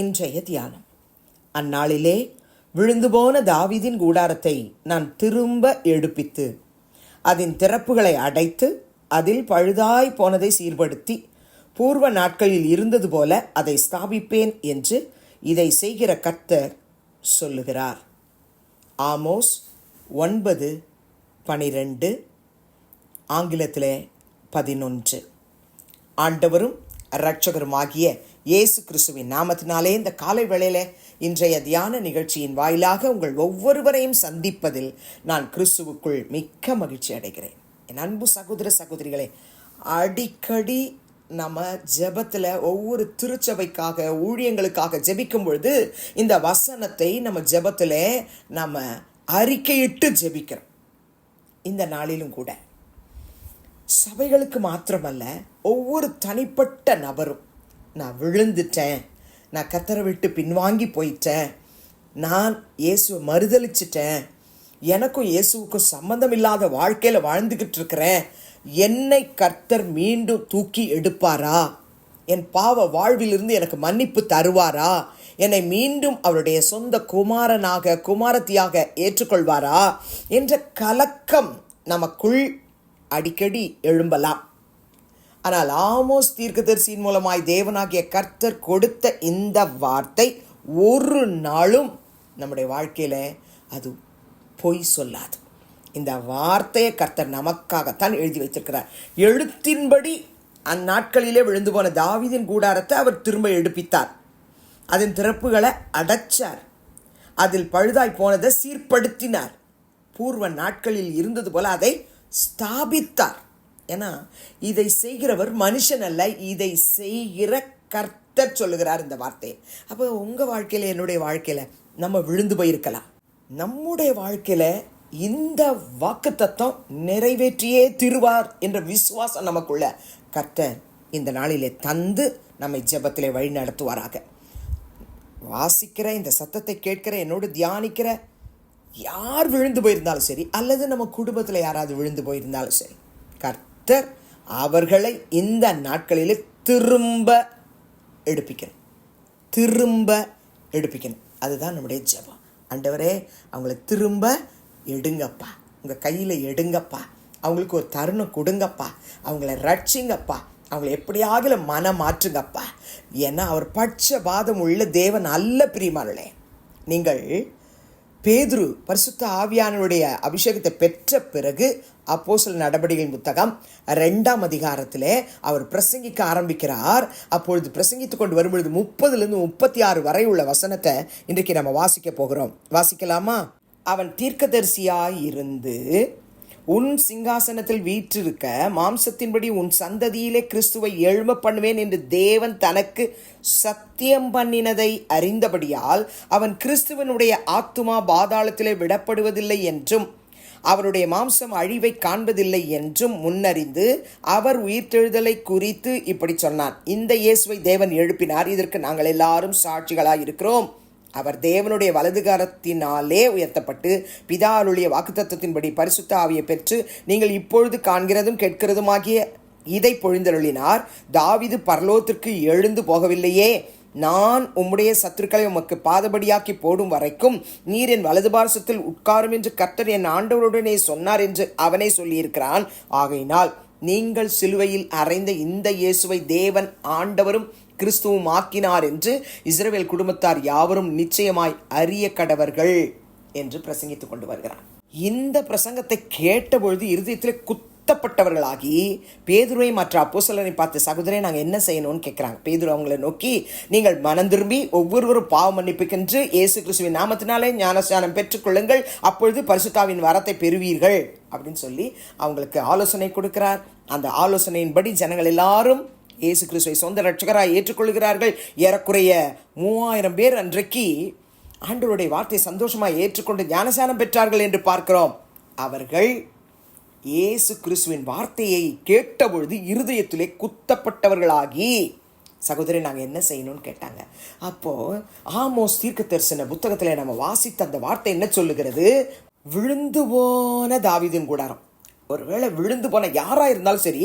இன்றைய தியானம். அந்நாளிலே விழுந்து போன தாவிதின் கூடாரத்தை நான் திரும்ப எடுப்பித்து அதன் திறப்புகளை அடைத்து அதில் பழுதாய் போனதை சீர்படுத்தி பூர்வ நாட்களில் இருந்தது போல அதை ஸ்தாபிப்பேன் என்று இதை செய்கிற கர்த்தர் சொல்லுகிறார். ஆமோஸ் ஒன்பது பனிரெண்டு ஆங்கிலத்தில் பதினொன்று. ஆண்டவரும் இரட்சகருமாகிய இயேசு கிறிஸ்துவின் நாமத்தினாலே இந்த காலை வேளையில இன்றைய தியான நிகழ்ச்சியின் வாயிலாக உங்கள் ஒவ்வொருவரையும் சந்திப்பதில் நான் கிறிஸ்துவுக்குள் மிக்க மகிழ்ச்சி அடைகிறேன். என் அன்பு சகோதர சகோதரிகளே அடிக்கடி நம்ம ஜெபத்தில் ஒவ்வொரு திருச்சபைக்காக ஊழியங்களுக்காக ஜெபிக்கும் பொழுது இந்த வசனத்தை நம்ம ஜெபத்தில் நம்ம அறிக்கையிட்டு ஜெபிக்கிறோம். இந்த நாளிலும் கூட. சபைகளுக்கு மாத்திரமல்ல ஒவ்வொரு தனிப்பட்ட நபரும் நான் விழுந்துட்டேன். நான் கத்தரை விட்டு பின்வாங்கி போயிட்டேன். நான் இயேசுவை மறுதளிச்சிட்டேன் எனக்கும் இயேசுவுக்கும் சம்மந்தம் இல்லாத வாழ்க்கையில் வாழ்ந்துக்கிட்டு இருக்கிறேன். என்னை கர்த்தர் மீண்டும் தூக்கி எடுப்பாரா? என் பாவ வாழ்விலிருந்து எனக்கு மன்னிப்பு தருவாரா? என்னை மீண்டும் அவருடைய சொந்த குமாரனாக குமாரத்தியாக ஏற்றுக்கொள்வாரா? என்ற கலக்கம் நமக்குள் அடிக்கடி எழும்பலாம். ஆனால் ஆமோஸ் தீர்க்கதரிசியின் மூலமாய் தேவனாகிய கர்த்தர் கொடுத்த இந்த வார்த்தை ஒரு நாளும் நம்முடைய வாழ்க்கையில் அது பொய் சொல்லாது. இந்த வார்த்தையை கர்த்தர் நமக்காகத்தான் எழுதி வைத்திருக்கிறார். எழுத்தின்படி அந்நாட்களிலே விழுந்து போன தாவிதின் கூடாரத்தை அவர் திரும்ப எடுப்பித்தார். அதன் திறப்புகளை அடைச்சார். அதில் பழுதாய் போனதை சீர்படுத்தினார். பூர்வ நாட்களில் இருந்தது போல அதை ஸ்தாபித்தார். ஏன்னா இதை செய்கிறவர் மனுஷன் அல்ல இதை செய்கிற கர்த்தர் சொல்லுகிறார் இந்த வார்த்தையை அப்போ உங்கள் வாழ்க்கையில் என்னுடைய வாழ்க்கையில் நம்ம விழுந்து போயிருக்கலாம். நம்முடைய வாழ்க்கையில் இந்த வாக்கு தத்துவம் நிறைவேற்றியே திருவார் என்ற விசுவாசம் நமக்குள்ள கர்த்தர் இந்த நாளிலே தந்து நம்மை ஜெபத்திலே வழி நடத்துவாராக. வாசிக்கிற இந்த சத்தத்தை கேட்கிற என்னோடு தியானிக்கிற யார் விழுந்து போயிருந்தாலும் சரி அல்லது நம்ம குடும்பத்தில் யாராவது விழுந்து போயிருந்தாலும் சரி கர்த்தர் அவர்களை இந்த நாட்களிலே திரும்ப எடுப்பிக்கணும். திரும்ப எடுப்பிக்கணும். அதுதான் நம்முடைய ஜெபம். ஆண்டவரே அவங்கள திரும்ப எடுங்கப்பா. உங்கள் கையில் எடுங்கப்பா. அவங்களுக்கு ஒரு தருணம் கொடுங்கப்பா. அவங்கள ரட்சிங்கப்பா. அவங்கள எப்படியாகல மனம் மாற்றுங்கப்பா ஏன்னா அவர் பட்ச பாதம் உள்ள தேவன் அல்ல பிரியமானே நீங்கள் பேதுரு பரிசுத்த ஆவியானவருடைய அபிஷேகத்தை பெற்ற பிறகு அப்போசல் நடவடிக்கைகள் புத்தகம் ரெண்டாம் அதிகாரத்தில் அவர் பிரசங்கிக்க ஆரம்பிக்கிறார். அப்பொழுது பிரசங்கித்து கொண்டு வரும்பொழுது முப்பதுலேருந்து முப்பத்தி ஆறு வரை உள்ள வசனத்தை இன்றைக்கு நம்ம வாசிக்க போகிறோம். வாசிக்கலாமா? அவன் தீர்க்கதரிசியாய் இருந்து உன் சிங்காசனத்தில் வீற்றிருக்க மாம்சத்தின்படி உன் சந்ததியிலே கிறிஸ்துவை எழும பண்ணுவேன் என்று தேவன் தனக்கு சத்தியம் பண்ணினதை அறிந்தபடியால் அவன் கிறிஸ்துவனுடைய ஆத்துமா பாதாளத்திலே விடப்படுவதில்லை என்றும் அவருடைய மாம்சம் அழிவை காண்பதில்லை என்றும் முன்னறிந்து அவர் உயிர்த்தெழுதலை குறித்து இப்படி சொன்னான். இந்த இயேசுவை தேவன் எழுப்பினார். இதற்கு நாங்கள் எல்லாரும் சாட்சிகளாக இருக்கிறோம் அவர் தேவனுடைய வலதுகாரத்தினாலே உயர்த்தப்பட்டு பிதாருடைய வாக்குத்தத்தின்படி பரிசுத்த ஆவியை பெற்று நீங்கள் இப்பொழுது காண்கிறதும் கேட்கிறதுமாகிய இதை பொழிந்தருளினார். தாவிது பரலோத்திற்கு எழுந்து போகவில்லையே. நான் உம்முடைய சத்துருக்களை உமக்கு பாதபடியாக்கி போடும் வரைக்கும் நீர் என் வலது பாரசத்தில் உட்காரும் என்று கர்த்தர் என் ஆண்டவருடனே சொன்னார் என்று அவனே சொல்லியிருக்கிறான். ஆகையினால் நீங்கள் சிலுவையில் அறைந்த இந்த இயேசுவை தேவன் ஆண்டவரும் கிறிஸ்துவும் ஆக்கினார் என்று இஸ்ரேல் குடும்பத்தார் யாவரும் நிச்சயமாய் அறிய கடவர்கள் என்று பிரசங்கித்துக் கொண்டு வருகிறார். இந்த பிரசங்கத்தை கேட்டபொழுது இருதயத்தில் சுத்தப்பட்டவர்களாகி பேதுருவை மற்ற அப்போசலனை பார்த்து சகோதரே நாங்கள் என்ன செய்யணும்னு கேட்குறாங்க பேதுரு அவங்கள நோக்கி நீங்கள் மனம் திரும்பி ஒவ்வொருவரும் பாவ மன்னிப்புக்கென்று இயேசு கிறிஸ்துவின் நாமத்தினாலே ஞானஸ்தானம் பெற்றுக்கொள்ளுங்கள் அப்பொழுது பரிசுத்தாவின் வரத்தை பெறுவீர்கள். அப்படின்னு சொல்லி அவங்களுக்கு ஆலோசனை கொடுக்கிறார். அந்த ஆலோசனையின்படி ஜனங்கள் எல்லாரும் இயேசு கிறிஸ்துவை சொந்த ரட்சகராக ஏற்றுக்கொள்கிறார்கள். ஏறக்குறைய மூவாயிரம் பேர் அன்றைக்கு ஆண்டவருடைய வார்த்தை சந்தோஷமாக ஏற்றுக்கொண்டு ஞானசானம் பெற்றார்கள் என்று பார்க்கிறோம். அவர்கள் இயேசு கிறிஸ்துவின் வார்த்தையை கேட்டபொழுது இருதயத்திலே குத்தப்பட்டவர்களாகி. சகோதரி நாங்கள் என்ன செய்யணும்னு கேட்டாங்க. அப்போது ஆமோஸ் தீர்க்க தரிசன புத்தகத்தில் நம்ம வாசித்த அந்த வார்த்தை என்ன சொல்லுகிறது? விழுந்து போன தாவிதின் கூடாரம். ஒருவேளை விழுந்து போன யாராக இருந்தாலும் சரி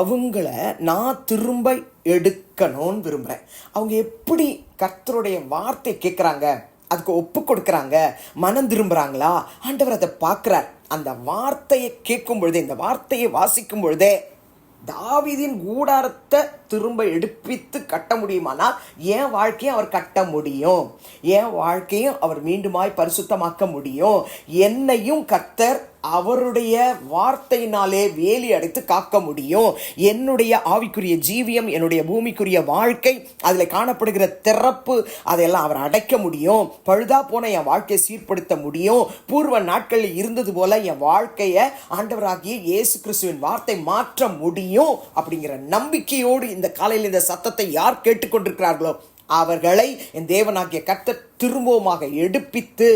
அவங்கள நான் திரும்ப எடுக்கணும்னு விரும்புகிறேன் அவங்க எப்படி கர்த்தருடைய வார்த்தை கேட்குறாங்க அதுக்கு ஒப்பு கொடுக்குறாங்க? மனம் திரும்புகிறாங்களா ஆண்டவர் அதை பார்க்குறார். அந்த வார்த்தையை கேட்கும் பொழுதே இந்த வார்த்தையை வாசிக்கும் பொழுதே தாவிதின் கூடாரத்தை திரும்ப எடுப்பித்து கட்ட முடியுமானால் என் வாழ்க்கையும் அவர் கட்ட முடியும். என் வாழ்க்கையும் அவர் மீண்டுமாய் பரிசுத்தமாக்க முடியும். என்னையும் கத்தர் அவருடைய வார்த்தையினாலே வேலி அடைத்து காக்க முடியும். என்னுடைய ஆவிக்குரிய ஜீவியம் என்னுடைய பூமிக்குரிய வாழ்க்கை அதில் காணப்படுகிற திறப்பு அதையெல்லாம் அவர் அடைக்க முடியும். பழுதா போன என் வாழ்க்கையை சீர்படுத்த முடியும். பூர்வ நாட்களில் இருந்தது போல என் வாழ்க்கையை ஆண்டவராகிய இயேசு கிறிஸ்துவின் வார்த்தை மாற்ற முடியும் அப்படிங்கிற நம்பிக்கையோடு இந்த காலையில் இந்த சத்தத்தை யார் கேட்டுக்கொண்டிருக்கிறார்களோ அவர்களை என் தேவனாகிய கர்த்தர் திரும்பவுமாக எடுப்பித்து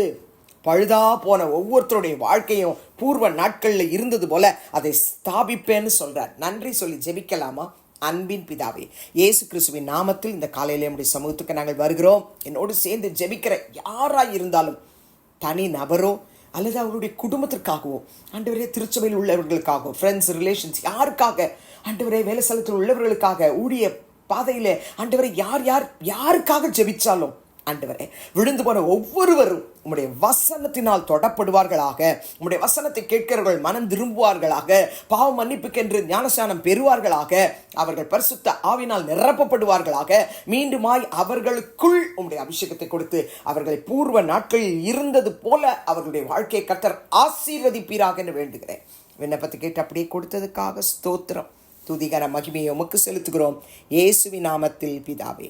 பழுதா போன ஒவ்வொருத்தருடைய வாழ்க்கையும் பூர்வ நாட்களில் இருந்தது போல அதை ஸ்தாபிப்பேன்னு சொல்கிறார் நன்றி சொல்லி ஜெபிக்கலாமா? அன்பின் பிதாவே இயேசு கிறிஸ்துவின் நாமத்தில் இந்த காலையில் நம்முடைய சமூகத்துக்கு நாங்கள் வருகிறோம். என்னோடு சேர்ந்து ஜெபிக்கிற யாராக இருந்தாலும் தனி நபரோ அல்லது அவருடைய குடும்பத்திற்காகவோ ஆண்டவரே திருச்சபையில் உள்ளவர்களுக்காகவோ ஃப்ரெண்ட்ஸ் ரிலேஷன்ஸ் யாருக்காக ஆண்டவரே வேலை ஸ்தலத்தில் உள்ளவர்களுக்காக ஊழிய பாதையில் ஆண்டவரை யார் யார் யாருக்காக ஜெபிச்சாலும் ஆண்டவரே விழுந்து போன ஒவ்வொருவரும் உம்முடைய வசனத்தினால் தொடப்படுவார்களாக. உம்முடைய வசனத்தை கேட்கிறவர்கள் மனம் திரும்புவார்களாக. பாவ மன்னிப்புக்கென்று ஞானஸ்நானம் பெறுவார்களாக. அவர்கள் பரிசுத்த ஆவினால் நிரப்பப்படுவார்களாக. மீண்டுமாய் அவர்களுக்குள் உம்முடைய அபிஷேகத்தை கொடுத்து அவர்களை பூர்வ நாட்களில் இருந்தது போல அவர்களுடைய வாழ்க்கையை கத்தர் ஆசீர்வதிப்பீராக என்று வேண்டுகிறேன். விண்ணப்பத்தை கேட்டு அப்படியே கொடுத்ததுக்காக ஸ்தோத்திரம். துதிகர மகிமையை உமக்கு செலுத்துகிறோம். இயேசுவி நாமத்தில் பிதாவே.